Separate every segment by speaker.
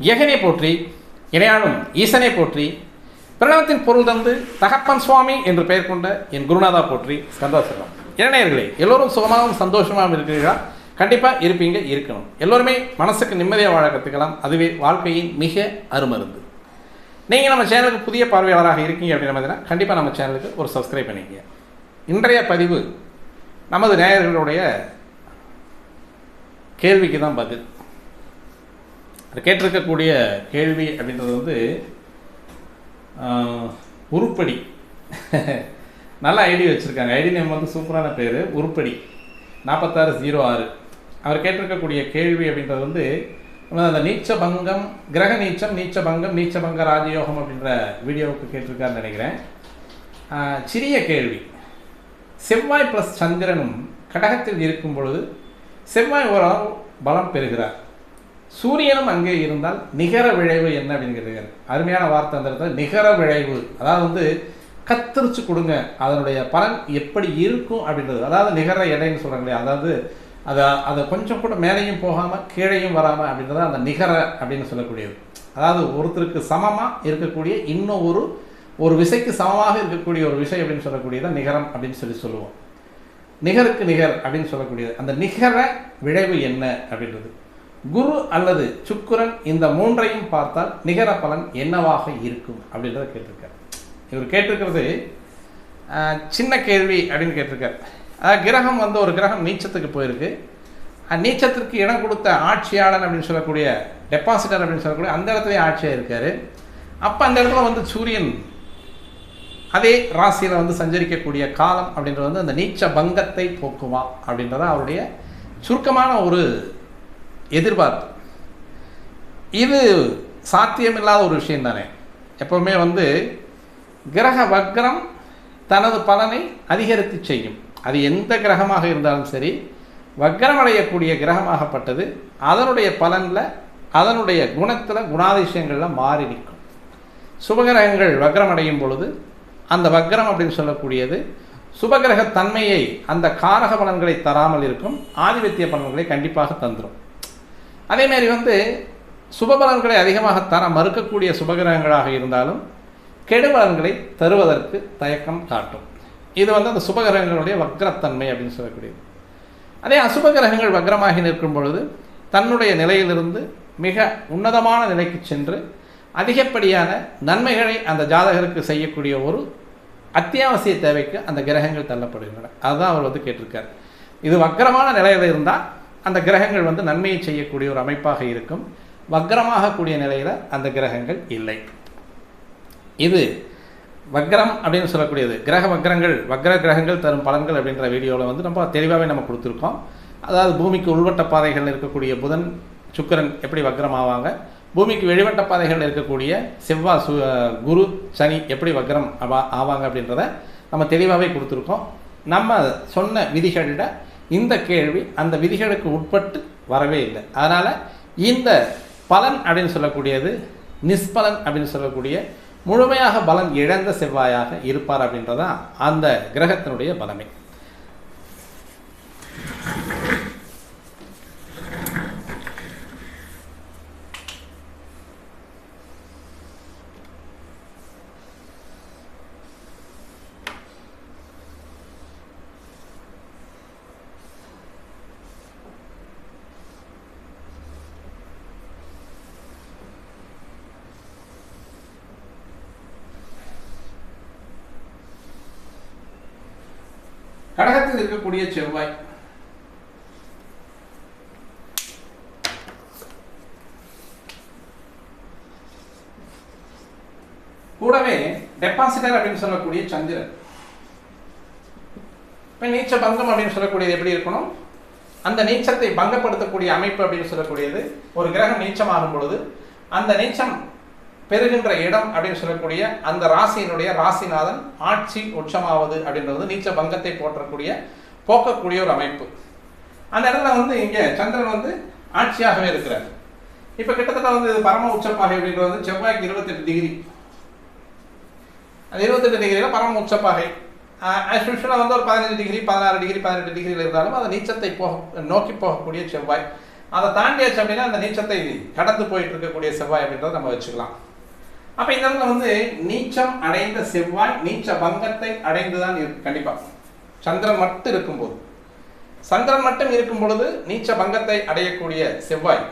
Speaker 1: யகனை போற்றி இணையாளும் ஈசனை போற்றி பிரணவத்தின் பொருள் தந்து தகப்பன் சுவாமி என்று பெயர் கொண்ட என் குருநாதா போற்றி ஸ்கந்தாசிரம் இளைஞர்களே எல்லோரும் சுகமாகவும் சந்தோஷமாகவும் இருக்கிறீர்களா? கண்டிப்பாக இருப்பீங்க இருக்கணும். எல்லோருமே மனசுக்கு நிம்மதியாக வாழ கற்றுக்கலாம் அதுவே வாழ்க்கையின் மிக அருமருந்து. நீங்கள் நம்ம சேனலுக்கு புதிய பார்வையாளராக இருக்கீங்க அப்படின்னு பார்த்தீங்கன்னா கண்டிப்பாக நம்ம சேனலுக்கு ஒரு சப்ஸ்கிரைப் பண்ணிக்கங்க. இன்றைய பதிவு நமது நேயர்களுடைய கேள்விக்கு தான் பதில். கேட்டிருக்கக்கூடிய கேள்வி அப்படின்றது வந்து உருப்படி. நல்ல ஐடி வச்சுருக்காங்க. ஐடி நேம் வந்து சூப்பரான பேர். உருப்படி. நாற்பத்தாறு ஜீரோ ஆறு. அவர் கேட்டிருக்கக்கூடிய கேள்வி அப்படின்றது வந்து அந்த நீச்ச பங்கம் கிரக நீச்சம் நீச்ச பங்கம் நீச்ச பங்க ராஜயோகம் அப்படின்ற வீடியோவுக்கு கேட்டிருக்காருன்னு நினைக்கிறேன். சிறிய கேள்வி. செவ்வாய் ப்ளஸ் சந்திரனும் கடகத்தில் இருக்கும் பொழுது செவ்வாய் ஓரளவு பலம் பெறுகிறார். சூரியனும் அங்கே இருந்தால் நிகர விளைவு என்ன அப்படின்னு கேட்டிருக்காரு அருமையான வார்த்தை அந்த இடத்துல நிகர விளைவு அதாவது வந்து கத்திரிச்சு கொடுங்க. அதனுடைய பலன் எப்படி இருக்கும் அப்படின்றது. அதாவது நிகர எடைன்னு சொல்கிறாங்களே அதாவது அதை அதை கொஞ்சம் கூட மேலேயும் போகாமல் கீழேயும் வராமல் அப்படின்றத அந்த நிகர அப்படின்னு சொல்லக்கூடியது. அதாவது ஒருத்தருக்கு சமமாக இருக்கக்கூடிய இன்னும் ஒரு ஒரு விசைக்கு சமமாக இருக்கக்கூடிய ஒரு விஷயம் அப்படின்னு சொல்லக்கூடியது நிகரம் அப்படின்னு சொல்லி சொல்லுவோம். நிகருக்கு நிகர் அப்படின்னு சொல்லக்கூடியது. அந்த நிகர விளைவு என்ன அப்படின்றது. குரு அல்லது சுக்குரன் இந்த மூன்றையும் பார்த்தால் நிகர பலன் என்னவாக இருக்கும் அப்படின்றத கேட்டிருக்கார். இவர் கேட்டிருக்கிறது சின்ன கேள்வி அப்படின்னு கேட்டிருக்கார். அதாவது கிரகம் வந்து ஒரு கிரகம் நீச்சத்துக்கு போயிருக்கு. நீச்சத்திற்கு இடம் கொடுத்த ஆட்சியாளன் அப்படின்னு சொல்லக்கூடிய டெபாசிட்டர் அப்படின்னு சொல்லக்கூடிய அந்த இடத்துலையும் ஆட்சியாக இருக்கார். அப்போ அந்த இடத்துல வந்து சூரியன் அதே ராசியில் வந்து சஞ்சரிக்கக்கூடிய காலம் அப்படின்றது வந்து அந்த நீச்ச பங்கத்தை போக்குவான் அப்படின்றத அவருடைய சுருக்கமான ஒரு எதிர்பார்ப்பு. இது சாத்தியமில்லாத ஒரு விஷயம் தானே. எப்போவுமே வந்து கிரக வக்ரம் தனது பலனை அதிகரித்து செய்யும். அது எந்த கிரகமாக இருந்தாலும் சரி வக்ரம் அடையக்கூடிய கிரகமாகப்பட்டது அதனுடைய பலனில் அதனுடைய குணத்தில் குணாதிசயங்களில் மாறி நிற்கும். சுபகிரகங்கள் வக்ரம் அடையும் பொழுது அந்த வக்ரம் அப்படின்னு சொல்லக்கூடியது சுபகிரக தன்மையை அந்த காரக பலன்களை தராமல் இருக்கும் ஆதிபத்திய பலன்களை கண்டிப்பாக தந்துடும் அதேமாரி வந்து சுபபலன்களை அதிகமாக தர மறுக்கக்கூடிய சுபகிரகங்களாக இருந்தாலும் கெடுபலன்களை தருவதற்கு தயக்கம் காட்டும். இது வந்து அந்த சுபகிரகங்களுடைய வக்ரத்தன்மை அப்படின்னு சொல்லக்கூடியது. அதே அசுபகிரகங்கள் வக்ரமாகி நிற்கும் பொழுது தன்னுடைய நிலையிலிருந்து மிக உன்னதமான நிலைக்கு சென்று அதிகப்படியான நன்மைகளை அந்த ஜாதகருக்கு செய்யக்கூடிய ஒரு அத்தியாவசிய தேவைக்கு அந்த கிரகங்கள் தள்ளப்படுகின்றன. அதுதான் அவர் வந்து கேட்டிருக்கார். இது வக்கரமான நிலையில் இருந்தால் அந்த கிரகங்கள் வந்து நன்மையை செய்யக்கூடிய ஒரு அமைப்பாக இருக்கும். வக்ரமாகக்கூடிய நிலையில் அந்த கிரகங்கள் இல்லை. இது வக்ரம் அப்படின்னு சொல்லக்கூடியது. கிரக வக்ரங்கள் வக்ர கிரகங்கள் தரும் பலன்கள் அப்படின்ற வீடியோவில் வந்து ரொம்ப தெளிவாகவே நம்ம கொடுத்துருக்கோம். அதாவது பூமிக்கு உள்வட்ட பாதைகள் இருக்கக்கூடிய புதன் சுக்கிரன் எப்படி வக்ரமாவாங்க? பூமிக்கு வெளிவட்ட பாதைகள் இருக்கக்கூடிய செவ்வாய் சு குரு சனி எப்படி வக்ரம் ஆவா- ஆவாங்க அப்படின்றத நம்ம தெளிவாகவே கொடுத்துருக்கோம். நம்ம சொன்ன விதிகளில் இந்த கேள்வி அந்த விதிகளுக்கு உட்பட்டு வரவே இல்லை. அதனால் இந்த பலன் அப்படின்னு சொல்லக்கூடியது நிஷ்பலன் அப்படின்னு சொல்லக்கூடிய முழுமையாக பலன் இழந்த செவ்வாயாக இருப்பார் அப்படின்றதான் அந்த கிரகத்தினுடைய பலமே. கடகத்தில் இருக்கக்கூடிய செவ்வாய். கூடவே டெபாசிட்டர் அப்படின்னு சொல்லக்கூடிய சந்திரன். இப்போ நீச்ச பங்கம் அப்படின்னு சொல்லக்கூடியது எப்படி இருக்கணும்? அந்த நீச்சத்தை பங்கப்படுத்தக்கூடிய அமைப்பு அப்படின்னு சொல்லக்கூடியது. ஒரு கிரகம் நீச்சம் ஆகும் பொழுது அந்த நீச்சம் பெறுகின்ற இடம் அப்படின்னு சொல்லக்கூடிய அந்த ராசியினுடைய ராசிநாதன் ஆட்சி உச்சமாவது அப்படின்றது நீச்ச பங்கத்தை போற்றக்கூடிய போக்கக்கூடிய ஒரு அமைப்பு. அந்த இடத்துல வந்து இங்கே சந்திரன் வந்து ஆட்சியாகவே இருக்கிறார். இப்போ கிட்டத்தட்ட வந்து பரம உச்சப்பாகை அப்படின்றது வந்து செவ்வாய்க்கு இருபத்தெட்டு டிகிரி அது இருபத்தெட்டு டிகிரியில் பரம உச்சப்பாகை. யூஸ்வலாக வந்து ஒரு பதினஞ்சு டிகிரி பதினாறு டிகிரி பதினெட்டு டிகிரியில் இருந்தாலும் அது நீச்சத்தை போக நோக்கி போகக்கூடிய செவ்வாய். அதை தாண்டியாச்சு அப்படின்னா அந்த நீச்சத்தை கடந்து போயிட்டு இருக்கக்கூடிய செவ்வாய் அப்படின்றத நம்ம வச்சுக்கலாம். அப்ப இந்த இடத்துல வந்து நீச்சம் அடைந்த செவ்வாய் நீச்ச பங்கத்தை அடைந்துதான் இருக்கு கண்டிப்பா. சந்திரன் மட்டும் இருக்கும்போது. சந்திரன் மட்டும் இருக்கும் பொழுது நீச்ச பங்கத்தை அடையக்கூடிய செவ்வாய்.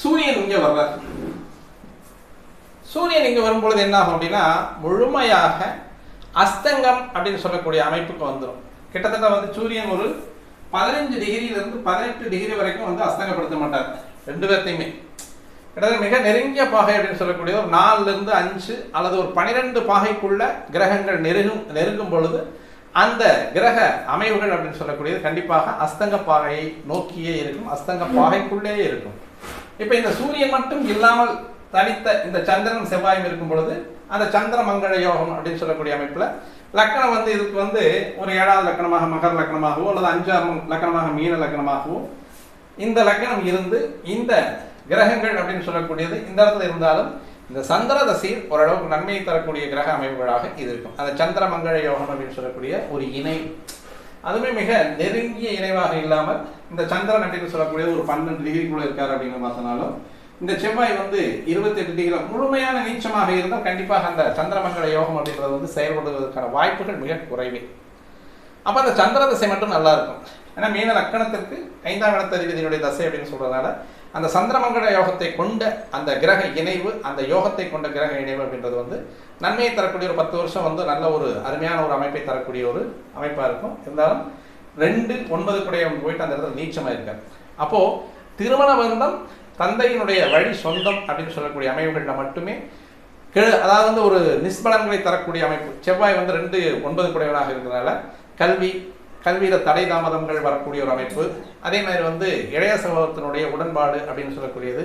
Speaker 1: சூரியன் இங்க வர்றார். சூரியன் இங்க வரும்பொழுது என்ன ஆகும் அப்படின்னா முழுமையாக அஸ்தங்கம் அப்படின்னு சொல்லக்கூடிய அமைப்புக்கு வந்துடும் கிட்டத்தட்ட வந்து சூரியன் ஒரு பதினஞ்சு டிகிரியிலிருந்து பதினெட்டு டிகிரி வரைக்கும் வந்து அஸ்தங்கப்படுத்த மாட்டார். ரெண்டு பேர்த்தையுமே. கிட்டத்தட்ட மிக நெருங்கிய பாகை அப்படின்னு சொல்லக்கூடிய ஒரு நாலுலேருந்து அஞ்சு அல்லது ஒரு பனிரெண்டு பாகைக்குள்ள கிரகங்கள் நெருங்கும் நெருங்கும் பொழுது அந்த கிரக அமைவுகள் அப்படின்னு சொல்லக்கூடியது கண்டிப்பாக அஸ்தங்க பாகையை நோக்கியே இருக்கும். அஸ்தங்க பாகைக்குள்ளேயே இருக்கும். இப்போ இந்த சூரியன் மட்டும் இல்லாமல் தனித்த இந்த சந்திரன் செவ்வாயும் இருக்கும் பொழுது அந்த சந்திர மங்கள யோகம் அப்படின்னு சொல்லக்கூடிய அமைப்பில் லக்கணம் வந்து இதுக்கு வந்து ஒரு ஏழாவது லக்கணமாக மகர லக்கணமாகவோ அல்லது அஞ்சாம் லக்கணமாக மீன லக்கணமாகவோ இந்த லக்கணம் இருந்து இந்த கிரகங்கள் அப்படின்னு சொல்லக்கூடியது இந்த இடத்துல இருந்தாலும் இந்த சந்திர தசையில் ஓரளவுக்கு நன்மையை தரக்கூடிய கிரக அமைப்புகளாக இது இருக்கும். அந்த சந்திர மங்கள யோகம் அப்படின்னு சொல்லக்கூடிய ஒரு இணை. அதுவுமே மிக நெருங்கிய இணைவாக இல்லாமல் இந்த சந்திரன் அப்படின்னு சொல்லக்கூடிய ஒரு பன்னெண்டு டிகிரிக்குள்ள இருக்காரு அப்படின்னு பார்த்தனாலும் இந்த செவ்வாய் வந்து இருபத்தி எட்டு டிகிரி முழுமையான நீச்சமாக இருந்தால் கண்டிப்பாக அந்த சந்திரமங்கல யோகம் அப்படின்றது வந்து செயல்படுவதற்கான வாய்ப்புகள் மிக குறைவே. அப்போ அந்த சந்திர தசை மட்டும் நல்லா இருக்கும். ஏன்னா மீன லக்கணத்திற்கு ஐந்தாம் இடத்ததிபதியினுடைய தசை அப்படின்னு சொல்றதுனால அந்த சந்திரமங்கல யோகத்தை கொண்ட அந்த கிரக இணைவு அந்த யோகத்தை கொண்ட கிரக இணைவு அப்படின்றது வந்து நன்மையை தரக்கூடிய ஒரு பத்து வருஷம் வந்து நல்ல ஒரு அருமையான ஒரு அமைப்பை தரக்கூடிய ஒரு அமைப்பாக இருக்கும். இருந்தாலும் ரெண்டு ஒன்பது குடைய போயிட்டு அந்த இடத்துல நீச்சமாக இருக்காரு அப்போது திருமண பந்தம் தந்தையினுடைய வழி சொந்தம் அப்படின்னு சொல்லக்கூடிய அமைப்புகள்ல மட்டுமே கெழு அதாவது வந்து ஒரு நிஸ்பலன்களை தரக்கூடிய அமைப்பு. செவ்வாய் வந்து ரெண்டு ஒன்பது குடையவனாக இருக்கிறதுனால கல்வி கல்வியில் தடை தாமதங்கள் வரக்கூடிய ஒரு அமைப்பு. அதே மாதிரி வந்து இளைய சமூகத்தினுடைய உடன்பாடு அப்படின்னு சொல்லக்கூடியது.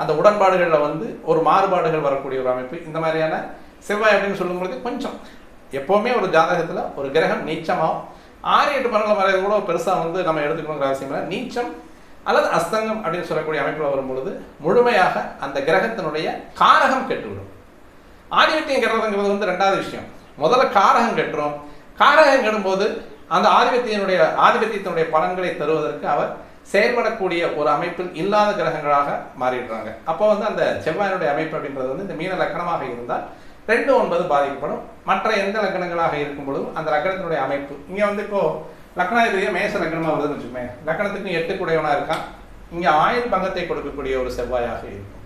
Speaker 1: அந்த உடன்பாடுகளில் வந்து ஒரு மாறுபாடுகள் வரக்கூடிய ஒரு அமைப்பு. இந்த மாதிரியான செவ்வாய் அப்படின்னு சொல்லும்பொழுது கொஞ்சம் எப்போவுமே ஒரு ஜாதகத்தில் ஒரு கிரகம் நீச்சமாகும். ஆறு எட்டு பன்னெண்டு வரைது கூட பெருசாக வந்து நம்ம எடுத்துக்கணுங்கிற அவசியம் இல்லை. நீச்சம் அல்லது அஸ்தங்கம் அப்படின்னு சொல்லக்கூடிய அமைப்பில் வரும்பொழுது முழுமையாக அந்த கிரகத்தினுடைய காரகம் கெட்டுவிடும். ஆதிபத்தியம் கெட்டுறதுங்கிறது வந்து ரெண்டாவது விஷயம். முதல்ல காரகம் கெட்டுரும். காரகம் கெடும்போது அந்த ஆதிபத்தியனுடைய ஆதிபத்தியத்தினுடைய பலன்களை தருவதற்கு அவர் செயல்படக்கூடிய ஒரு அமைப்பில் இல்லாத கிரகங்களாக மாறிடுறாங்க. அப்போ வந்து அந்த செவ்வாயினுடைய அமைப்பு அப்படின்றது வந்து இந்த மீன லக்கணமாக இருந்தால் ரெண்டு ஒன்பது பாதிக்கப்படும். மற்ற எந்த லக்கணங்களாக இருக்கும் பொழுதும் அந்த லக்கணத்தினுடைய அமைப்பு. இங்கே வந்து இப்போ லக்னாதிபதியை மேச லக்னமாக வருதுன்னு வச்சுக்கோங்க லக்கணத்துக்கு எட்டு குடையவனா இருக்கான். இங்கே ஆயுள் பங்கத்தை கொடுக்கக்கூடிய ஒரு செவ்வாயாக இருக்கும்.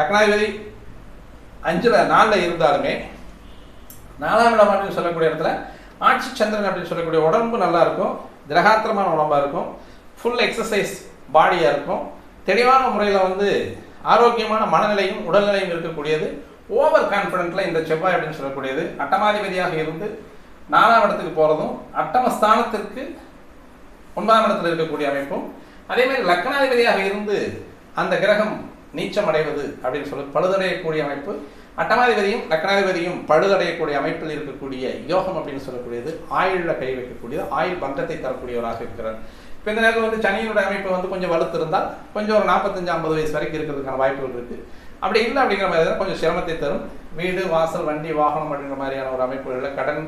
Speaker 1: லக்னாதிபதி அஞ்சில் நாலில் இருந்தாலுமே நாலாம் இடமானு சொல்லக்கூடிய இடத்துல ஆட்சி சந்திரன் அப்படின்னு சொல்லக்கூடிய உடம்பு நல்லா இருக்கும் திரகாத்திரமான உடம்பா இருக்கும் ஃபுல் எக்ஸசைஸ் பாடியாக இருக்கும். தெளிவான முறையில் வந்து ஆரோக்கியமான மனநிலையும் உடல்நிலையும் இருக்கக்கூடியது. ஓவர் கான்ஃபிடென்ட்ல இந்த செவ்வாய் அப்படின்னு சொல்லக்கூடியது. அட்டமாதிபதியாக இருந்து நாலாம் இடத்துக்கு போகிறதும் அட்டமஸ்தானத்திற்கு ஒன்பதாம் இடத்துல இருக்கக்கூடிய அமைப்பும். அதேமாதிரி லக்னாதிபதியாக இருந்து அந்த கிரகம் நீச்சம் அடைவது அப்படின்னு சொல்லி பழுதடையக்கூடிய அமைப்பு. அட்டமாதிபதியும் லக்னாதிபதியும் பழுதடையக்கூடிய அமைப்பில் இருக்கக்கூடிய யோகம் அப்படின்னு சொல்லக்கூடியது ஆயுளில் கை வைக்கக்கூடியது ஆயுள் பங்கத்தை தரக்கூடியவராக இருக்கிறார். இப்போ இந்த நேரத்தில் வந்து சனியினுடைய அமைப்பு வந்து கொஞ்சம் வலுத்து இருந்தால் கொஞ்சம் ஒரு நாற்பத்தஞ்சு ஐம்பது வயசு வரைக்கும் இருக்கிறதுக்கான வாய்ப்புகள் இருக்கு. அப்படி இல்லை அப்படிங்கிற மாதிரி கொஞ்சம் சிரமத்தை தரும். வீடு வாசல் வண்டி வாகனம் அப்படிங்கிற மாதிரியான ஒரு அமைப்புகளில் கடன்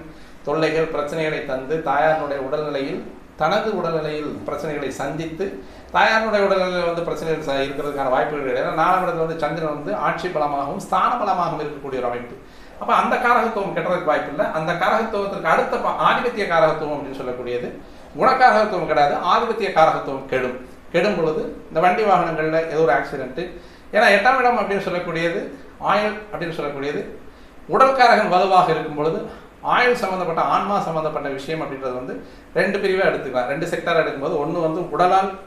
Speaker 1: தொல்லைகள் பிரச்சனைகளை தந்து தாயாரினுடைய உடல்நிலையில் தனது உடல்நிலையில் பிரச்சனைகளை சந்தித்து தாயாருடைய உடல்நிலையில் வந்து பிரச்சனைகள் இருக்கிறதுக்கான வாய்ப்புகள் கிடையாது. ஏன்னா நாலாம் இடத்துல வந்து சந்திரன் வந்து ஆட்சி பலமாகவும் ஸ்தான பலமாகவும் இருக்கக்கூடிய ஒரு அமைப்பு. அப்போ அந்த காரகத்துவம் கெட்டதுக்கு வாய்ப்பு இல்லை. அந்த காரகத்துவத்திற்கு அடுத்த ப- ஆதிபத்திய காரகத்துவம் அப்படின்னு சொல்லக்கூடியது குணக்காரகத்துவம் கிடையாது. ஆதிபத்திய காரகத்துவம் கெடும். கெடும் பொழுது இந்த வண்டி வாகனங்களில் ஏதோ ஒரு ஆக்சிடென்ட்டு ஏன்னா எட்டாம் இடம் அப்படின்னு சொல்லக்கூடியது ஆயுள் அப்படின்னு சொல்லக்கூடியது உடல்காரகன் வலுவாக இருக்கும் பொழுது ஆயுள் சம்மந்தப்பட்ட ஆன்மா சம்மந்தப்பட்ட விஷயம் அப்படின்றது வந்து ரெண்டு பிரிவாக எடுத்துக்கலாம். ரெண்டு செக்டாராக எடுக்கும்போது ஒன்று வந்து உடலால்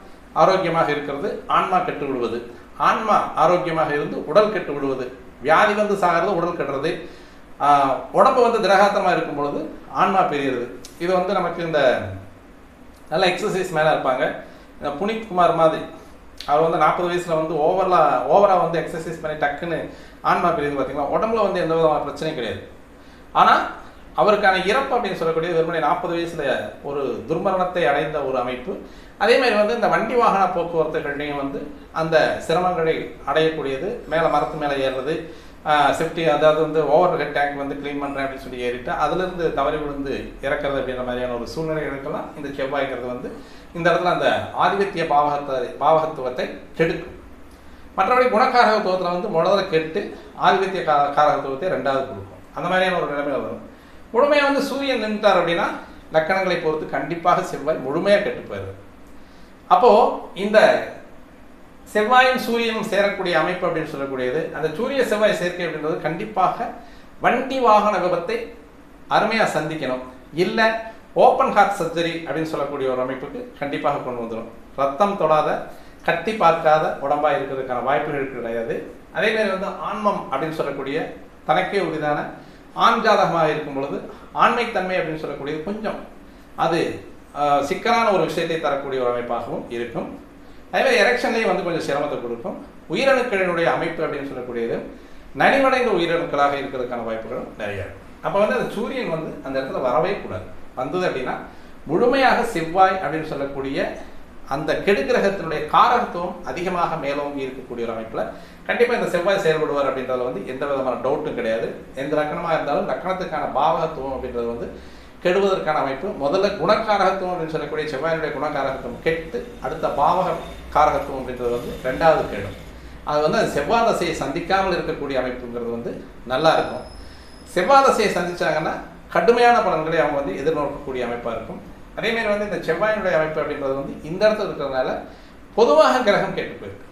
Speaker 1: ஆரோக்கியமாக இருக்கிறது ஆன்மா கெட்டு விடுவது ஆன்மா ஆரோக்கியமாக இருந்து உடல் கெட்டு விடுவது வியாதி வந்து சாகிறது உடல் கெட்டுறது. உடம்பு வந்து திரகாத்தமாக இருக்கும் பொழுது ஆன்மா பெரியது இது வந்து நமக்கு இந்த நல்ல எக்ஸசைஸ் மேலே இருப்பாங்க. இந்த புனித் குமார் மாதிரி. அவர் வந்து நாற்பது வயசில் வந்து ஓவரலா ஓவராக வந்து எக்ஸசைஸ் பண்ணி டக்குன்னு ஆன்மா பெரியது பார்த்தீங்களா உடம்புல வந்து எந்த விதமான பிரச்சனையும் கிடையாது. ஆனால் அவருக்கான இறப்பு அப்படின்னு சொல்லக்கூடிய வெறுமனே நாற்பது வயசில் ஒரு துர்மரணத்தை அடைந்த ஒரு அமைப்பு அதே மாதிரி வந்து இந்த வண்டி வாகன போக்குவரத்துகள்லையும் வந்து அந்த சிரமங்களை அடையக்கூடியது. மேலே மரத்து மேலே ஏறுறது சேஃப்டி அதாவது வந்து ஓவர் ஹெட் டேங்க் வந்து க்ளீன் பண்ணுறேன் அப்படின்னு சொல்லி ஏறிட்டு அதுலேருந்து தவறி விழுந்து இறக்கிறது அப்படின்ற மாதிரியான ஒரு சூழ்நிலைகளுக்கெல்லாம் இந்த செவ்வாய்ங்கிறது வந்து இந்த இடத்துல அந்த ஆதிபத்திய பாவகத்தை பாவகத்துவத்தை கெடுக்கும். மற்றபடி குணக்காரகத்துவத்தில் வந்து முதல்ல கெட்டு ஆதிபத்திய கா காரகத்துவத்தை ரெண்டாவது கொடுக்கும். அந்த மாதிரியான ஒரு நிலைமையில் வரும். முழுமையாக வந்து சூரியன் நின்றுட்டார் அப்படின்னா லக்கணங்களை பொறுத்து கண்டிப்பாக செவ்வாய் முழுமையாக கெட்டு போயிடுது. அப்போது இந்த செவ்வாயும் சூரியனும் சேரக்கூடிய அமைப்பு அப்படின்னு சொல்லக்கூடியது. அந்த சூரிய செவ்வாய் சேர்க்கை அப்படின்றது கண்டிப்பாக வண்டி வாகன விபத்தை அருமையாக சந்திக்கணும். இல்லை ஓப்பன் ஹார்ட் சர்ஜரி அப்படின்னு சொல்லக்கூடிய ஒரு அமைப்புக்கு கண்டிப்பாக கொண்டு வந்துடும் ரத்தம் தொடாத கட்டி பார்க்காத உடம்பாக இருக்கிறதுக்கான வாய்ப்புகள் கிடையாது. அதே மாதிரி வந்து ஆன்மம் அப்படின்னு சொல்லக்கூடிய தனக்கே உரிதான ஆண் ஜாதகமாக இருக்கும் பொழுது ஆண்மைத்தன்மை அப்படின்னு சொல்லக்கூடியது கொஞ்சம். அது சிக்கலான ஒரு விஷயத்தை தரக்கூடிய ஒரு அமைப்பாகவும் இருக்கும். அதே எரெக்ஷன்லேயும் வந்து கொஞ்சம் சிரமத்தை கொடுக்கும். உயிரணுக்களினுடைய அமைப்பு அப்படின்னு சொல்லக்கூடியது. நனிவடைந்த உயிரணுக்களாக இருக்கிறதுக்கான வாய்ப்புகளும் நிறைய இருக்கும். அப்போ வந்து அந்த சூரியன் வந்து அந்த இடத்துல வரவே கூடாது. வந்தது அப்படின்னா முழுமையாக செவ்வாய் அப்படின்னு சொல்லக்கூடிய அந்த கெடுகிரகத்தினுடைய காரகத்துவம் அதிகமாக மேலோங்கி இருக்கக்கூடிய ஒரு அமைப்பில் கண்டிப்பாக இந்த செவ்வாய் செயல்படுவார் அப்படின்றதுல வந்து எந்த விதமான டவுட்டும் கிடையாது. எந்த லக்கணமாக இருந்தாலும் லக்கணத்துக்கான பாவகத்துவம் அப்படின்றது வந்து கெடுவதற்கான அமைப்பு. முதல்ல குணக்காரகத்துவம் அப்படின்னு சொல்லக்கூடிய செவ்வாயினுடைய குணக்காரகத்துவம் கெட்டு அடுத்த பாவக காரகத்துவம் அப்படின்றது வந்து ரெண்டாவது கெடும். அது வந்து அது செவ்வாய் தசையை சந்திக்காமல் இருக்கக்கூடிய அமைப்புங்கிறது வந்து நல்லா இருக்கும். செவ்வாய் தசையை சந்திச்சாங்கன்னா கடுமையான பலன்களை அவங்க வந்து எதிர்நோக்கக்கூடிய அமைப்பாக இருக்கும். அதேமாரி வந்து இந்த செவ்வாயினுடைய அமைப்பு அப்படின்றது வந்து இந்த இடத்துல இருக்கிறதுனால பொதுவாக கிரகம் கெட்டு போயிருக்கு.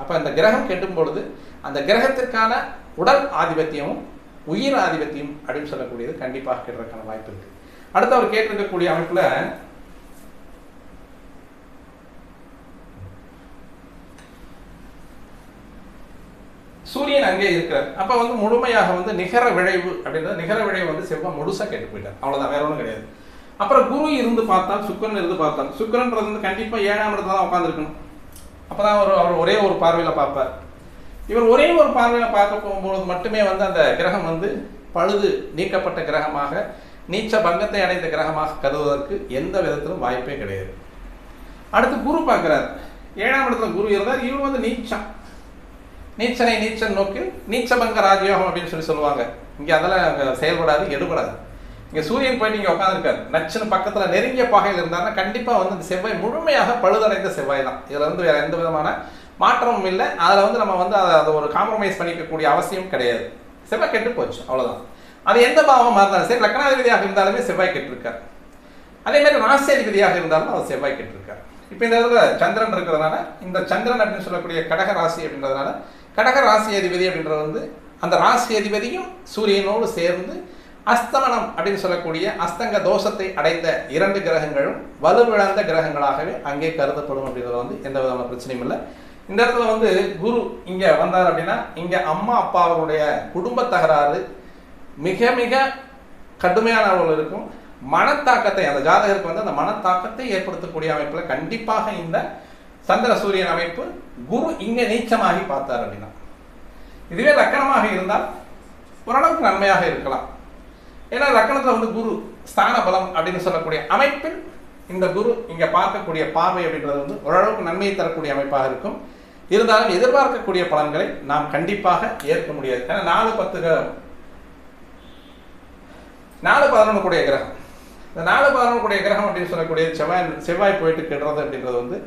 Speaker 1: அப்போ அந்த கிரகம் கெட்டும் பொழுது அந்த கிரகத்திற்கான உடல் ஆதிபத்தியமும் உயிர் ஆதிபத்தியம் அப்படின்னு சொல்லக்கூடியது கண்டிப்பாக கெடுறதுக்கான வாய்ப்பு இருக்குது அடுத்து அவர் கேட்டிருக்கக்கூடிய அமைப்புல சூரியன் அங்கே இருக்கிறார். அப்ப வந்து முழுமையாக வந்து நிகர விளைவு அப்படின்றது நிகர விளைவு வந்து செவ்வாய் முழுசா கேட்டு போயிட்டார். அவ்வளவுதான் வேற ஒன்றும் கிடையாது. அப்புறம் குரு இருந்து பார்த்தால் சுக்கிரன் இருந்து பார்த்தால் சுக்கரன்றது வந்து கண்டிப்பா ஏழாம் இடத்துல தான் உட்காந்துருக்கணும் அப்பதான் அவர் அவர் ஒரே ஒரு பார்வையில பார்ப்பார். இவர் ஒரே ஒரு பார்வையில பார்க்க போகும்போது மட்டுமே வந்து அந்த கிரகம் வந்து பழுது நீக்கப்பட்ட கிரகமாக நீச்ச பங்கத்தை அடைந்த கிரகமாக கருதுவதற்கு எந்த விதத்திலும் வாய்ப்பே கிடையாது. அடுத்து குரு பார்க்குறார். ஏழாம் இடத்துல குரு இருந்தார். இவர் வந்து நீச்சம். நீச்சனை நீச்சன் நோக்கி நீச்சபங்க ராஜயோகம் அப்படின்னு சொல்லி சொல்லுவாங்க. இங்கே அதெல்லாம் அங்கே செயல்படாது எடுபடாது. இங்கே சூரியன் போய் நீங்கள் உட்காந்துருக்காரு நச்சுன்னு பக்கத்தில் நெருங்கிய பாகையில் இருந்தாருன்னா கண்டிப்பாக வந்து இந்த செவ்வாய் முழுமையாக பழுதடைந்த செவ்வாய் தான். இதில் வந்து வேறு எந்த விதமான மாற்றமும் இல்லை. அதில் வந்து நம்ம வந்து அதை அதை ஒரு காம்ப்ரமைஸ் பண்ணிக்கக்கூடிய அவசியம் கிடையாது. செவ்வாய் கெட்டு போச்சு. அவ்வளோதான் அது எந்த பாவமாக இருந்தாலும் சரி லக்னாதிபதியாக இருந்தாலுமே செவ்வாய் கெட்டிருக்கார். அதே மாதிரி ராசியாதிபதியாக இருந்தாலும் அவர் செவ்வாய் கெட்டிருக்கார். இப்போ இந்த இடத்துல சந்திரன் இருக்கிறதுனால இந்த சந்திரன் அப்படின்னு சொல்லக்கூடிய கடக ராசி அப்படின்றதுனால கடக ராசி அதிபதி அப்படின்றது வந்து அந்த ராசி அதிபதியும் சூரியனோடு சேர்ந்து அஸ்தமனம் அப்படின்னு சொல்லக்கூடிய அஸ்தங்க தோஷத்தை அடைந்த இரண்டு கிரகங்களும் வலுவிழந்த கிரகங்களாகவே அங்கே கருதப்படும் அப்படின்றது வந்து எந்த விதமான பிரச்சனையும் இல்லை. இந்த இடத்துல வந்து குரு இங்கே வந்தார் அப்படின்னா இங்கே அம்மா அப்பா அவருடைய குடும்ப தகராறு மிக மிக கடுமையான அளவில் இருக்கும். மனத்தாக்கத்தை அந்த ஜாதகருக்கு வந்து அந்த மனத்தாக்கத்தை ஏற்படுத்தக்கூடிய அமைப்பில் கண்டிப்பாக இந்த சந்திர சூரியன் அமைப்பு குரு இங்கே நீச்சமாகி பார்த்தார் அப்படின்னா. இதுவே லக்கணமாக இருந்தால் ஓரளவுக்கு நன்மையாக இருக்கலாம். ஏன்னா லக்கணத்தில் வந்து குரு ஸ்தான பலம் அப்படின்னு சொல்லக்கூடிய அமைப்பில் இந்த குரு இங்கே பார்க்கக்கூடிய பார்வை அப்படின்றது வந்து ஓரளவுக்கு நன்மையை தரக்கூடிய அமைப்பாக இருக்கும். இருந்தாலும் எதிர்பார்க்கக்கூடிய பலன்களை நாம் கண்டிப்பாக ஏற்க முடியாது. ஏன்னா நாலு பத்து நாலு பதினொன்று கூடிய கிரகம். இந்த நாலு பதினொன்று கூடிய கிரகம் அப்படின்னு சொல்லக்கூடிய செவ்வாய் செவ்வாய் போயிட்டு கெடுறது அப்படின்றது வந்து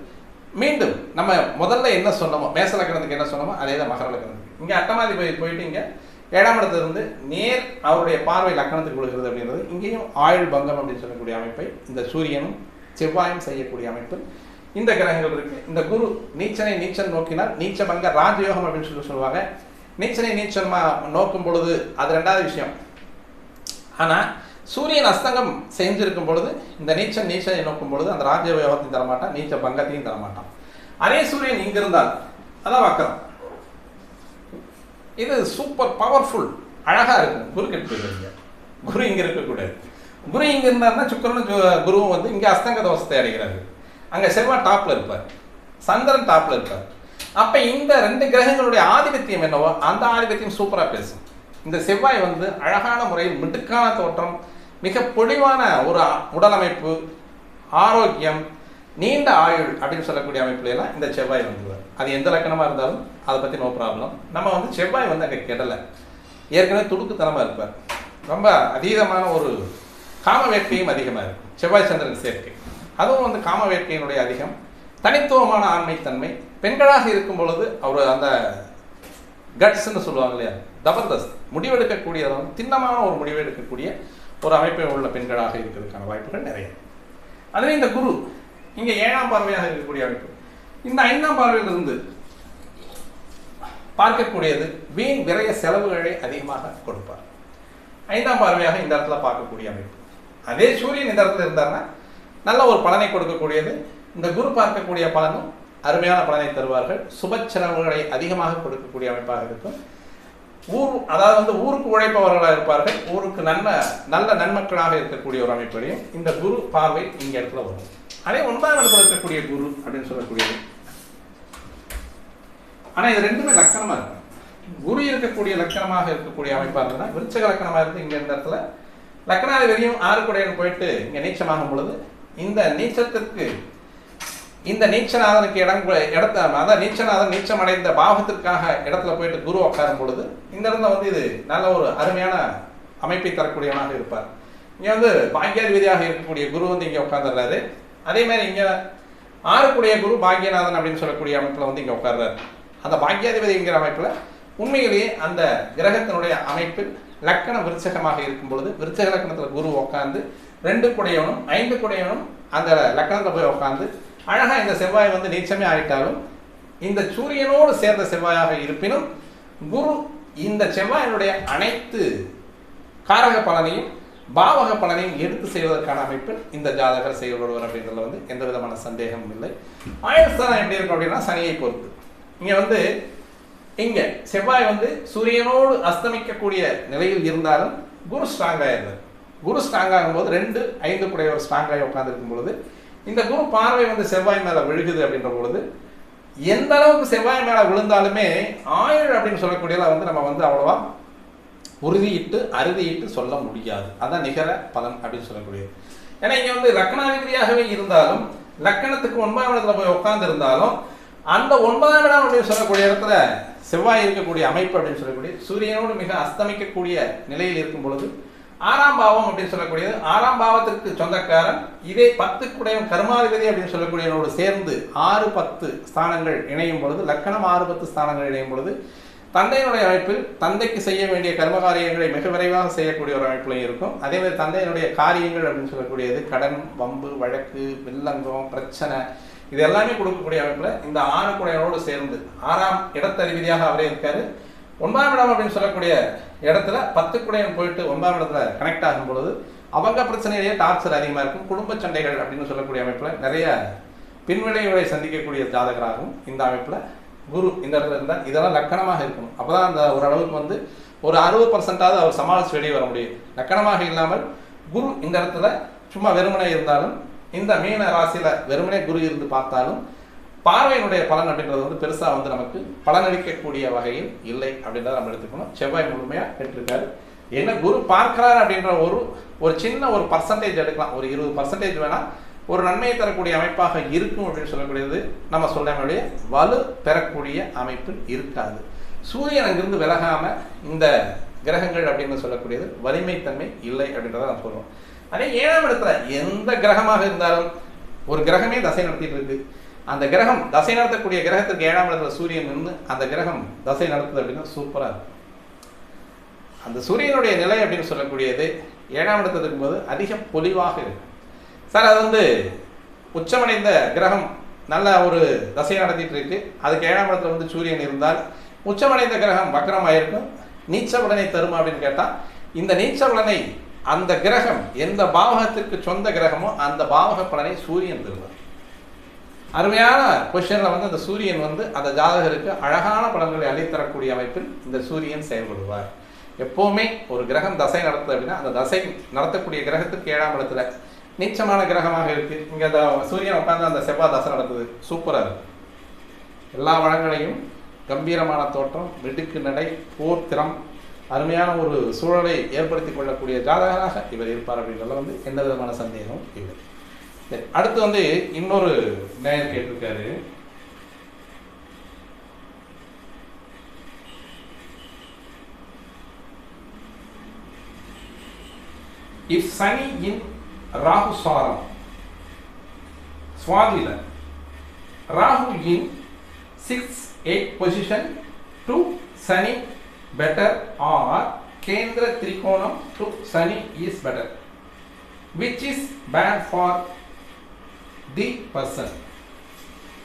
Speaker 1: மீண்டும் நம்ம முதல்ல என்ன சொன்னோமோ மேசலக்கணத்துக்கு என்ன சொன்னோமோ அதே தான் மகர லக்கணத்துக்கு இங்கே அட்டமாதி போய் போயிட்டு இங்கே ஏழாம் இடத்துலேருந்து நேர் அவருடைய பார்வை லக்கணத்துக்கு கொடுக்கிறது அப்படின்றது இங்கேயும் ஆயுள் பங்கம் அப்படின்னு சொல்லக்கூடிய அமைப்பை இந்த சூரியனும் செவ்வாயும் செய்யக்கூடிய அமைப்பு இந்த கிரகங்கள் இருக்கு. இந்த குரு நீச்சனை நீச்சல் நோக்கினால் நீச்ச பங்க ராஜயோகம் அப்படின்னு சொல்லி சொல்லுவாங்க. நீச்சனை நீச்சல்மா நோக்கும் பொழுது அது ரெண்டாவது விஷயம். ஆனால் சூரியன் அஸ்தங்கம் செஞ்சிருக்கும் பொழுது இந்த நீச்சல் நீச்சலை நோக்கும் பொழுது அந்த ராஜயோகத்தையும் தரமாட்டான் நீச்ச பங்கத்தையும் தரமாட்டான். அதே சூரியன் இங்கே இருந்தால் அதான் வக்கரம். இது சூப்பர் பவர்ஃபுல் அழகாக இருக்கும். குரு கெட்டு குரு இங்கே இருக்கக்கூடாது. குரு இங்க இருந்தாருன்னா சுக்கரனும் குருவும் வந்து இங்கே அஸ்தங்க தோஷத்தை அடைகிறாரு அங்கே செவ்வாய் டாப்பில் இருப்பார். சந்திரன் டாப்பில் இருப்பார். அப்போ இந்த ரெண்டு கிரகங்களுடைய ஆதிபத்தியம் என்னவோ அந்த ஆதிபத்தியம் சூப்பராக பேசும். இந்த செவ்வாய் வந்து அழகான முறையில் மிடுக்கான தோற்றம் மிக பொழிவான ஒரு உடலமைப்பு ஆரோக்கியம் நீண்ட ஆயுள் அப்படின்னு சொல்லக்கூடிய அமைப்புலாம் எல்லாம் இந்த செவ்வாய் வந்துருவார். அது எந்த லக்கணமாக இருந்தாலும் அதை பற்றி நோ ப்ராப்ளம் நம்ம வந்து செவ்வாய் வந்து அங்கே கெடலை. ஏற்கனவே துடுக்குத்தனமாக இருப்பார். ரொம்ப அதீதமான ஒரு காம வேட்கையும் அதிகமாக இருக்கும். செவ்வாய் சந்திரன் சேர்க்கை. அதுவும் வந்து காம வேட்கையினுடைய அதிகம். தனித்துவமான ஆண்மைத்தன்மை பெண்களாக இருக்கும் பொழுது அவர் அந்த கட்ஸ்ன்னு சொல்லுவாங்க இல்லையா? ஜபர்தஸ்த். முடிவெடுக்கக்கூடியதும் திண்ணமான ஒரு முடிவு எடுக்கக்கூடிய ஒரு அமைப்பை உள்ள பெண்களாக இருக்கிறதுக்கான வாய்ப்புகள் நிறைய. அதுவே இந்த குரு இங்கே ஏழாம் பார்வையாக இருக்கக்கூடிய அமைப்பு. இந்த ஐந்தாம் பார்வையிலிருந்து பார்க்கக்கூடியது வீண் விரைய செலவுகளை அதிகமாக கொடுப்பார். ஐந்தாம் பார்வையாக இந்த இடத்துல பார்க்கக்கூடிய அமைப்பு. அதே சூரியன் இந்த இடத்துல இருந்தாருன்னா நல்ல ஒரு பலனை கொடுக்கக்கூடியது. இந்த குரு பார்க்கக்கூடிய பலனும் அருமையான பலனை தருவார்கள். சுப செலவுகளை அதிகமாக கொடுக்கக்கூடிய அமைப்பாக இருக்கும். ஊர் அதாவது வந்து ஊருக்கு உழைப்பவர்களாக இருப்பார்கள். ஊருக்கு நல்ல நல்ல நன்மக்களாக இருக்கக்கூடிய ஒரு அமைப்பையும் இந்த குரு பார்வை இங்கே இடத்துல வரும். அதே ஒன்பதாம் இடத்துல இருக்கக்கூடிய குரு அப்படின்னு சொல்லக்கூடியது. ஆனா இது ரெண்டுமே லக்கணமா இருக்கும் குரு இருக்கக்கூடிய லக்கணமாக இருக்கக்கூடிய அமைப்பா இருந்ததுன்னா விருச்சக லக்கணமா இருந்து இங்க இந்த இடத்துல லக்கணாதிபதியும் ஆறுக்குடையன் போயிட்டு இங்க நீச்சமாகும் பொழுது இந்த நீச்சத்திற்கு இந்த நீச்சநாதனுக்கு இடம் இடத்த அதான் நீச்சநாதன் நீச்சம் அடைந்த பாவத்திற்காக இடத்துல போயிட்டு குரு உட்காரும் பொழுது இந்த இடத்துல வந்து இது நல்ல ஒரு அருமையான அமைப்பை தரக்கூடியவனாக இருப்பார். இங்கே வந்து பாக்கியாதிபதியாக இருக்கக்கூடிய குரு வந்து இங்கே உட்கார்ந்துடுறாரு. அதே மாதிரி இங்கே ஆறுக்குடைய குரு பாக்யநாதன் அப்படின்னு சொல்லக்கூடிய அமைப்பில் வந்து இங்கே உட்கார்றாரு. அந்த பாக்கியாதிபதிங்கிற அமைப்பில் உண்மையிலேயே அந்த கிரகத்தினுடைய அமைப்பில் லக்கண விருச்சகமாக இருக்கும் பொழுது விருச்சக லக்கணத்தில் குரு உட்காந்து ரெண்டு குடையவனும் ஐந்து குடையவனும் அந்த லக்கணத்தில் போய் உட்காந்து அழகாக இந்த செவ்வாய் வந்து நீச்சமே ஆயிட்டாலும் இந்த சூரியனோடு சேர்ந்த செவ்வாயாக இருப்பினும் குரு இந்த செவ்வாயினுடைய அனைத்து காரக பலனையும் பாவக பலனையும் எடுத்து செய்வதற்கான அமைப்பில் இந்த ஜாதகர் செயல்படுவர் அப்படின்றதுல வந்து எந்த விதமான சந்தேகமும் இல்லை. ஆயுஸ்தானம் எப்படி இருக்கும் அப்படின்னா சனியை பொறுத்து. இங்கே வந்து இங்கே செவ்வாய் வந்து சூரியனோடு அஸ்தமிக்கக்கூடிய நிலையில் இருந்தாலும் குரு ஸ்ட்ராங்காக இருந்தது குரு ஸ்ட்ராங்காகும் போது ரெண்டு ஐந்து குடையவர் ஸ்ட்ராங்காக உட்காந்துருக்கும் பொழுது இந்த குரு பார்வை வந்து செவ்வாய் மேலே விழுகுது அப்படின்ற பொழுது எந்த அளவுக்கு செவ்வாய் மேலே விழுந்தாலுமே ஆயுள் அப்படின்னு சொல்லக்கூடியதை வந்து நம்ம வந்து அவ்வளோவா உறுதியிட்டு அறுதியிட்டு சொல்ல முடியாது. அதான் நிகர பலன் அப்படின்னு சொல்லக்கூடியது. ஏன்னா இங்கே வந்து லக்னாதிபதியாகவே இருந்தாலும் லக்கணத்துக்கு ஒன்பதாம் இடத்துல போய் உட்கார்ந்து இருந்தாலும் அந்த ஒன்பதாம் இடம் அப்படின்னு சொல்லக்கூடிய இடத்துல செவ்வாய் இருக்கக்கூடிய அமைப்பு அப்படின்னு சொல்லக்கூடிய சூரியனோடு மிக அஸ்தமிக்கக்கூடிய நிலையில் இருக்கும் பொழுது ஆறாம் பாவம் அப்படின்னு சொல்லக்கூடியது. ஆறாம் பாவத்திற்கு சொந்தக்காரன் இதே பத்து குடையும் கர்மாதிபதி அப்படின்னு சொல்லக்கூடியவனோடு சேர்ந்து ஆறு பத்து ஸ்தானங்கள் இணையும் பொழுது லக்கணம் ஆறு பத்து ஸ்தானங்கள் இணையும் பொழுது தந்தையினுடைய அமைப்பில் தந்தைக்கு செய்ய வேண்டிய கர்ம காரியங்களை மிக விரைவாக செய்யக்கூடிய ஒரு அமைப்புலையும் இருக்கும். அதே மாதிரி தந்தையினுடைய காரியங்கள் அப்படின்னு சொல்லக்கூடியது கடன் வம்பு வழக்கு வில்லங்கம் பிரச்சனை இது எல்லாமே கொடுக்கக்கூடிய அமைப்பில் இந்த ஆறு குடையனோடு சேர்ந்து ஆறாம் இடத்ததிபதியாக அவரே இருக்காரு. ஒன்பதாம் இடம் அப்படின்னு சொல்லக்கூடிய இடத்துல பத்து குடையன் போயிட்டு ஒன்பதாம் இடத்துல கனெக்ட் ஆகும் பொழுது அவங்க பிரச்சனையிலேயே டார்ச்சர் அதிகமாக இருக்கும். குடும்ப சண்டைகள் அப்படின்னு சொல்லக்கூடிய அமைப்பில் நிறைய பின்விளைவுகளை சந்திக்கக்கூடிய ஜாதகராகவும் இந்த அமைப்பில் குரு இந்த இடத்துல இருந்தால் இதெல்லாம் லக்கணமாக இருக்கணும். அப்பதான் அந்த ஓரளவுக்கு வந்து ஒரு அறுபது பர்சன்டாவது அவர் சமாளித்து வெளியே வர முடியும். லக்கணமாக இல்லாமல் குரு இந்த இடத்துல சும்மா வெறுமனே இருந்தாலும் இந்த மீன ராசியில் வெறுமனே குரு இருந்து பார்த்தாலும் பார்வையினுடைய பலன் அப்படின்றது வந்து பெருசா வந்து நமக்கு பலனளிக்கக்கூடிய வகையில் இல்லை அப்படின்றத நம்ம எடுத்துக்கணும். செவ்வாய் முழுமையா பெற்றிருக்காரு. என்ன குரு பார்க்கிறார் அப்படின்ற ஒரு ஒரு சின்ன ஒரு பர்சன்டேஜ் எடுக்கலாம். ஒரு இருபது பர்சன்டேஜ் வேணா ஒரு நன்மையை தரக்கூடிய அமைப்பாக இருக்கும் அப்படின்னு சொல்லக்கூடியது நம்ம சொல்லாமலே வலு பெறக்கூடிய அமைப்பு இருக்காது. சூரியன் அங்கிருந்து விலகாம இந்த கிரகங்கள் அப்படின்னு சொல்லக்கூடியது வலிமைத்தன்மை இல்லை அப்படின்றத நான் சொல்றோம். அதே ஏழாம் இடத்துல எந்த கிரகமாக இருந்தாலும் ஒரு கிரகமே தசை நடத்திட்டு இருக்கு. அந்த கிரகம் தசை நடத்தக்கூடிய கிரகத்துக்கு ஏழாம் இடத்துல சூரியன் இருந்து அந்த கிரகம் தசை நடத்துது அப்படின்னா சூப்பராக இருக்கும். அந்த சூரியனுடைய நிலை அப்படின்னு சொல்லக்கூடியது ஏழாம் இடத்துல இருக்கும்போது அதிக பொலிவாக இருக்கும். சார் அது வந்து உச்சமடைந்த கிரகம் நல்ல ஒரு தசை நடத்திட்டு இருக்கு. அதுக்கு ஏழாம் இடத்துல வந்து சூரியன் இருந்தால் உச்சமடைந்த கிரகம் வக்ரமாயிருக்கும் நீச்ச பலனை தருமா அப்படின்னு கேட்டால் இந்த நீச்ச பலனை அந்த கிரகம் எந்த பாவகத்திற்கு சொந்த கிரகமோ அந்த பாவக பலனை சூரியன் தருவார். அருமையான கொஷனில் வந்து அந்த சூரியன் வந்து அந்த ஜாதகருக்கு அழகான பலன்களை அளித்தரக்கூடிய அமைப்பில் இந்த சூரியன் செயல்படுவார். எப்போவுமே ஒரு கிரகம் தசை நடத்துது அப்படின்னா அந்த தசை நடத்தக்கூடிய கிரகத்துக்கு ஏழாம் இடத்துல நீச்சமான கிரகமாக இருக்கு. இங்கே அந்த சூரியன் உட்காந்து அந்த செவ்வாய் தசை நடத்துது சூப்பராக இருக்கு. எல்லா வளங்களையும் கம்பீரமான தோற்றம் மிடுக்கு நடை போர்த்திரம் அருமையான ஒரு சூழலை ஏற்படுத்தி கொள்ளக்கூடிய ஜாதகராக இவர் இருப்பார் அப்படின்றதுல வந்து எந்த விதமான சந்தேகமும் இல்லை. சரி அடுத்து வந்து இன்னொரு நேயர் கேட்டிருக்காரு. இஃப் சனி இன் ராகு சாரம் சுவாதில Rahu in six eight position to Sani better or கேந்திர திரிகோணம் to Sani is better which is bad for the person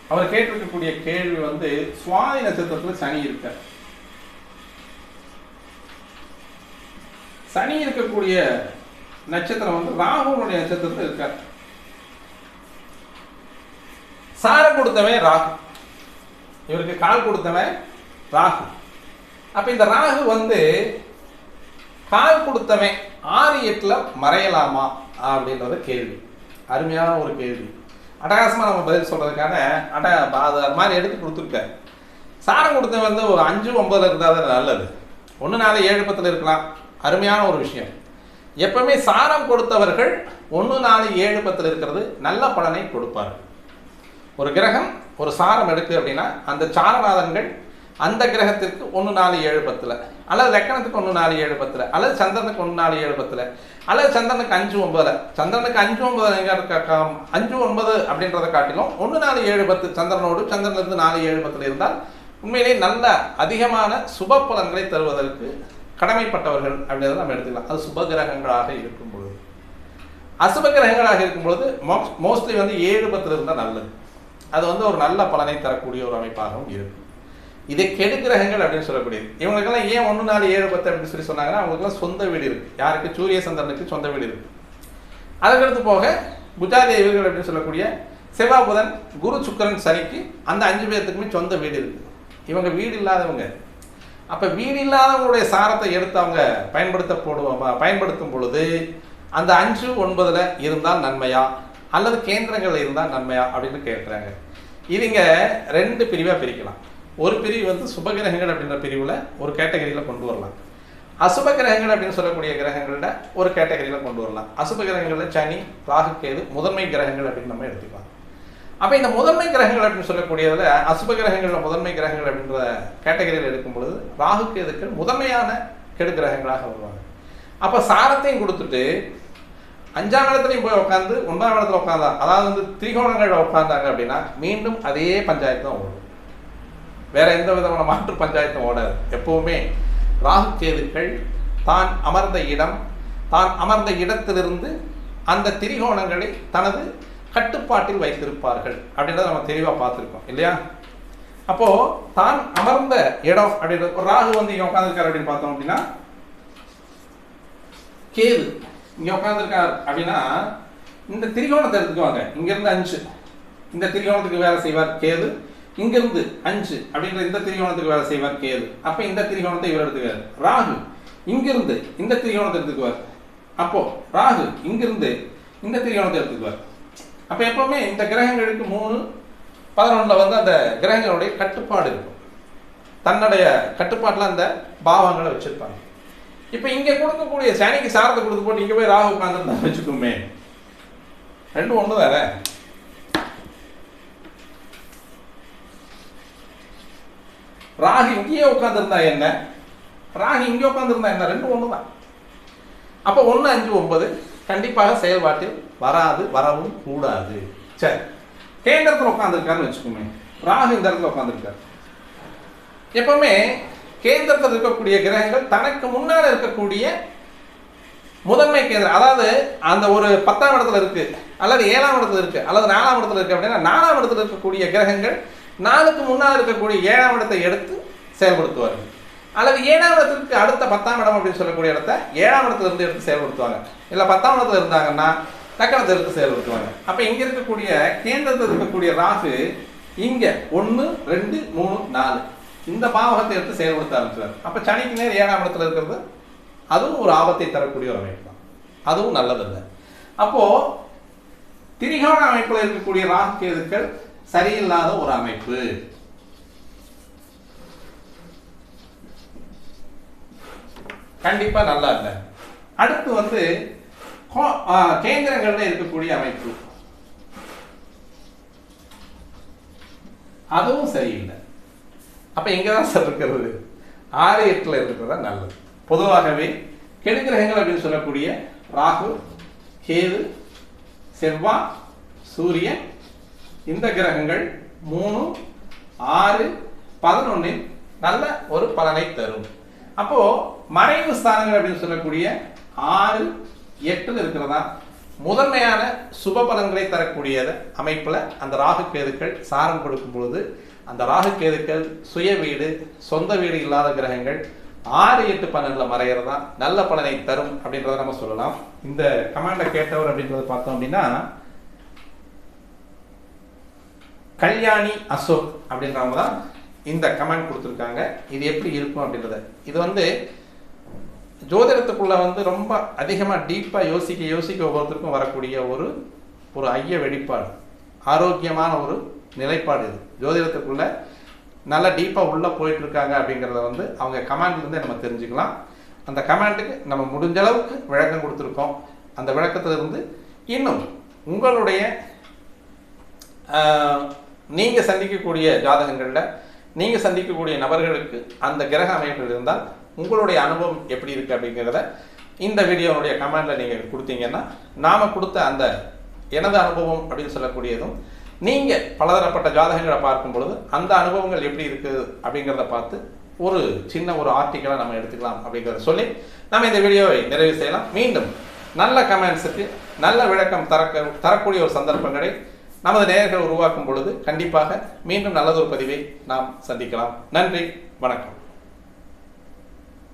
Speaker 1: அவர் கேட்டிருக்கக்கூடிய கேள்வி வந்து சுவாதி நட்சத்திரத்தில் சனி இருக்க சனி இருக்கக்கூடிய நட்சத்திரம் வந்து ராகுனுடைய நட்சத்திரத்தில் இருக்கார். சார கொடுத்தவன் ராகு. இவருக்கு கால் கொடுத்தவன் ராகு. அப்ப இந்த ராகு வந்து கால் கொடுத்தவன் ஆறு மறையலாமா அப்படின்றது கேள்வி. அருமையான ஒரு கேள்வி. அட்டகாசமாக நம்ம பதில் சொல்கிறதுக்கான அட அது மாதிரி எடுத்து கொடுத்துருக்கேன் சாரம் கொடுத்த வந்து ஒரு அஞ்சு ஒம்பதில் இருந்தால் தான் நல்லது. ஒன்று நாலு ஏழு பத்தில் இருக்கலாம். அருமையான ஒரு விஷயம். எப்பவுமே சாரம் கொடுத்தவர்கள் ஒன்று நாலு ஏழு பத்தில் இருக்கிறது நல்ல பலனை கொடுப்பார்கள். ஒரு கிரகம் ஒரு சாரம் எடுக்கு அப்படின்னா அந்த சாரநாதன்கள் அந்த கிரகத்திற்கு ஒன்று நாலு ஏழு பத்தில். அல்லது லக்கணத்துக்கு ஒன்று நாலு ஏழு பத்தில். அல்லது சந்திரனுக்கு ஒன்று நாலு ஏழு பத்தில். அல்லது சந்திரனுக்கு அஞ்சு ஒன்பதில். சந்திரனுக்கு அஞ்சு ஒன்பது எங்க அஞ்சு ஒன்பது அப்படின்றத காட்டிலும் ஒன்று நாலு ஏழு பத்து சந்திரனோடு சந்திரனிலிருந்து நாலு ஏழு பத்தில் இருந்தால் உண்மையிலே நல்ல அதிகமான சுப பலன்களை தருவதற்கு கடமைப்பட்டவர்கள் அப்படின்றத நம்ம எடுத்துக்கலாம். அது சுப கிரகங்களாக இருக்கும் பொழுது அசுப கிரகங்களாக இருக்கும் பொழுது மோஸ்ட்லி வந்து ஏழு பத்தில் இருந்தால் நல்லது. அது வந்து ஒரு நல்ல பலனை தரக்கூடிய ஒரு அமைப்பாகவும் இருக்கும். இதை கெடு கிரகங்கள் அப்படின்னு சொல்லக்கூடியது. இவங்களுக்கெல்லாம் ஏன் ஒன்று நாலு ஏழு பத்து அப்படின்னு சொல்லி சொன்னாங்கன்னா அவங்களுக்குலாம் சொந்த வீடு இருக்கு. யாருக்கு? சூரிய சந்திரனுக்கு சொந்த வீடு இருக்கு. அதுக்கடுத்து போக புஜாதேவிகள் அப்படின்னு சொல்லக்கூடிய செவ்வாய் புதன் குரு சுக்கரன் சனிக்கு அந்த அஞ்சு பேர்த்துக்குமே சொந்த வீடு இருக்கு. இவங்க வீடு இல்லாதவங்க. அப்போ வீடு இல்லாதவங்களுடைய சாரத்தை எடுத்து அவங்க பயன்படுத்த போடுவோம்? பயன்படுத்தும் பொழுது அந்த அஞ்சு ஒன்பதில் இருந்தால் நன்மையா? அல்லது கேந்திரங்கள் இருந்தால் நன்மையா? அப்படின்னு கேட்குறாங்க இவங்க ரெண்டு பிரிவாக பிரிக்கலாம். ஒரு பிரிவு வந்து சுபகிரகங்கள் அப்படின்ற பிரிவில் ஒரு கேட்டகரியில் கொண்டு வரலாம். அசுப கிரகங்கள் அப்படின்னு சொல்லக்கூடிய கிரகங்களில் ஒரு கேட்டகரியில் கொண்டு வரலாம். அசுப கிரகங்களில் சனி ராகு கேது முதன்மை கிரகங்கள் அப்படின்னு நம்ம எடுத்துக்கலாம். அப்போ இந்த முதன்மை கிரகங்கள் அப்படின்னு சொல்லக்கூடியதில் அசுப கிரகங்களில் முதன்மை கிரகங்கள் அப்படின்ற கேட்டகரியில் எடுக்கும் பொழுது ராகு கேதுக்கள் முதன்மையான கெடு கிரகங்களாக வருவாங்க. அப்போ சாரத்தையும் கொடுத்துட்டு அஞ்சாம் இடத்துலையும் போய் உட்காந்து ஒன்பதாம் இடத்துல உட்காந்தா அதாவது வந்து திரிகோணங்களில் உட்காந்தாங்க அப்படின்னா மீண்டும் அதே பஞ்சாயத்து தான் ஓடும். வேற எந்த விதமான மாற்று பஞ்சாயத்தும் ஓடாது. எப்பவுமே ராகு கேதுக்கள் தான் அமர்ந்த இடம் தான் அமர்ந்த இடத்திலிருந்து அந்த திரிகோணங்களை தனது கட்டுப்பாட்டில் வைத்திருப்பார்கள். அப்படின்றத நம்ம தெளிவாக பார்த்துருக்கோம். இல்லையா? அப்போ தான் அமர்ந்த இடம் அப்படின்றது ஒரு ராகு வந்து இங்க உட்காந்துருக்காரு அப்படின்னு பார்த்தோம் அப்படின்னா கேது இங்க உட்காந்துருக்கார் அப்படின்னா இந்த திரிகோணத்தை எடுத்துக்குவாங்க இங்கேருந்து அஞ்சு. இந்த திரிகோணத்துக்கு வேலை செய்வார் கேது. இங்கிருந்து அஞ்சு அப்படின்ற இந்த திரிகோணத்துக்கு வேலை செய்வார் கேது. அப்ப இந்த திரிகோணத்தை இவர் எடுத்துக்கார் ராகு இங்கிருந்து இந்த திரிகோணத்தை எடுத்துக்குவார். அப்போ ராகு இங்கிருந்து இந்த திரிகோணத்தை எடுத்துக்குவார். அப்ப எப்பவுமே இந்த கிரகங்களுக்கு மூணு பதினொன்றுல வந்து அந்த கிரகங்களுடைய கட்டுப்பாடு இருக்கும். தன்னுடைய கட்டுப்பாட்டில் அந்த பாவங்களை வச்சிருப்பாங்க. இப்போ இங்கே கொடுக்கக்கூடிய சனிக்கு சாரத்தை கொடுத்து போட்டு இங்கே போய் ராகு உட்காந்துருந்தா வச்சுக்கோமே. ரெண்டும் ஒன்று தானே ராகு இங்கேயே உட்காந்துருந்தா என்ன? ராகு இங்கே உட்காந்துருந்தா என்ன? ரெண்டு ஒன்று தான் அப்போ ஒன்று அஞ்சு ஒன்பது கண்டிப்பாக செயல்பாட்டில் வராது வரவும் கூடாது. சரி. கேந்திரத்தில் உட்காந்துருக்காருன்னு வச்சுக்கோமே. ராகு இந்த இடத்துல உட்காந்துருக்காரு எப்பவுமே கேந்திரத்தில் இருக்கக்கூடிய கிரகங்கள் தனக்கு முன்னால் இருக்கக்கூடிய முதன்மை கேந்திரம். அதாவது அந்த ஒரு பத்தாம் இடத்துல இருக்கு அல்லது ஏழாம் இடத்துல இருக்கு அல்லது நாலாம் இடத்துல இருக்கு அப்படின்னா நாலாம் இடத்துல இருக்கக்கூடிய கிரகங்கள் நாளுக்கு முன்னால் இருக்கக்கூடிய ஏழாம் இடத்தை எடுத்து செயல்படுத்துவார்கள் அல்லது ஏழாம் இடத்திற்கு அடுத்த பத்தாம் இடம் அப்படின்னு சொல்லக்கூடிய இடத்த ஏழாம் இடத்துலேருந்து எடுத்து செயல்படுத்துவாங்க. இல்லை பத்தாம் இடத்துல இருந்தாங்கன்னா தக்கணத்தை எடுத்து செயல்படுத்துவாங்க. அப்போ இங்கே இருக்கக்கூடிய கேந்திரத்தில் இருக்கக்கூடிய ராகு இங்கே ஒன்று ரெண்டு மூணு நாலு. இந்த பாவகத்தை எடுத்து செயல்படுத்த ஆரம்பிச்சார் அப்போ சனிக்கு நேர் ஏழாம் இடத்துல இருக்கிறது அதுவும் ஒரு ஆபத்தை தரக்கூடிய ஒரு அமைப்பு தான். அதுவும் நல்லதில்லை. அப்போது திரிகோண அமைப்பில் இருக்கக்கூடிய ராகு கேதுக்கள் சரியில்லாத ஒரு அமைப்பு. கண்டிப்பா நல்லா இல்லை. அடுத்து வந்து கோ- கேந்திரங்கள்ல இருக்கக்கூடிய அமைப்பு. அதுவும் சரியில்லை. அப்ப எங்க தான் சார் இருக்கிறது? ஆறு எட்டுல இருக்கிறது தான் நல்லது. பொதுவாகவே கெடுகிரகங்கள் அப்படின்னு சொல்லக்கூடிய ராகு கேது செவ்வாய் சூரியன் இந்த கிரகங்கள் மூணு ஆறு பதினொன்னில் நல்ல ஒரு பலனை தரும். அப்போ மறைவு ஸ்தானங்கள் அப்படின்னு சொல்லக்கூடிய ஆறு எட்டில் இருக்கிறதா? முதன்மையான சுப பலன்களை தரக்கூடிய அமைப்புல அந்த ராகு கேதுக்கள் சாரம் கொடுக்கும் பொழுது அந்த ராகு கேதுக்கள் சுய வீடு சொந்த வீடு இல்லாத கிரகங்கள் ஆறு எட்டு பன்னெண்டுல மறைகிறதா நல்ல பலனை தரும் அப்படின்றத நம்ம சொல்லலாம். இந்த கமாண்டை கேட்டவர் அப்படின்றத பார்த்தோம் அப்படின்னா கல்யாணி அசோக் அப்படின்றவங்க தான் இந்த கமெண்ட் கொடுத்துருக்காங்க. இது எப்படி இருக்கும் அப்படின்றத. இது வந்து ஜோதிடத்துக்குள்ள வந்து ரொம்ப அதிகமாக டீப்பாக யோசிக்க யோசிக்க ஒவ்வொருத்தருக்கும் வரக்கூடிய ஒரு ஒரு ஐய வெளிப்பாடு ஆரோக்கியமான ஒரு நிலைப்பாடு இது. ஜோதிடத்துக்குள்ள நல்லா டீப்பாக உள்ளே போயிட்டு இருக்காங்க அப்படிங்கிறத வந்து அவங்க கமெண்ட்லேருந்தே நம்ம தெரிஞ்சுக்கலாம். அந்த கமெண்ட்டுக்கு நம்ம முடிஞ்ச அளவுக்கு விளக்கம் கொடுத்துருக்கோம். அந்த விளக்கத்திலிருந்து இன்னும் உங்களுடைய நீங்கள் சந்திக்கக்கூடிய ஜாதகங்களில் நீங்கள் சந்திக்கக்கூடிய நபர்களுக்கு அந்த கிரக அமைப்பில் இருந்தால் உங்களுடைய அனுபவம் எப்படி இருக்குது அப்படிங்கிறத இந்த வீடியோனுடைய கமெண்டில் நீங்கள் கொடுத்தீங்கன்னா நாம் கொடுத்த அந்த எனது அனுபவம் அப்படின்னு சொல்லக்கூடியதும் நீங்கள் பலதரப்பட்ட ஜாதகங்களை பார்க்கும் பொழுது அந்த அனுபவங்கள் எப்படி இருக்குது அப்படிங்கிறத பார்த்து ஒரு சின்ன ஒரு ஆர்டிக்கலை நம்ம எடுத்துக்கலாம் அப்படிங்கிறத சொல்லி நம்ம இந்த வீடியோவை நிறைவு செய்யலாம். மீண்டும் நல்ல கமெண்ட்ஸுக்கு நல்ல விளக்கம் தரக்க தரக்கூடிய ஒரு சந்தர்ப்பங்களை நமது நேயர்கள் உருவாக்கும் பொழுது கண்டிப்பாக மீண்டும் நல்லதொரு பதிவை நாம் சந்திக்கலாம். நன்றி வணக்கம்.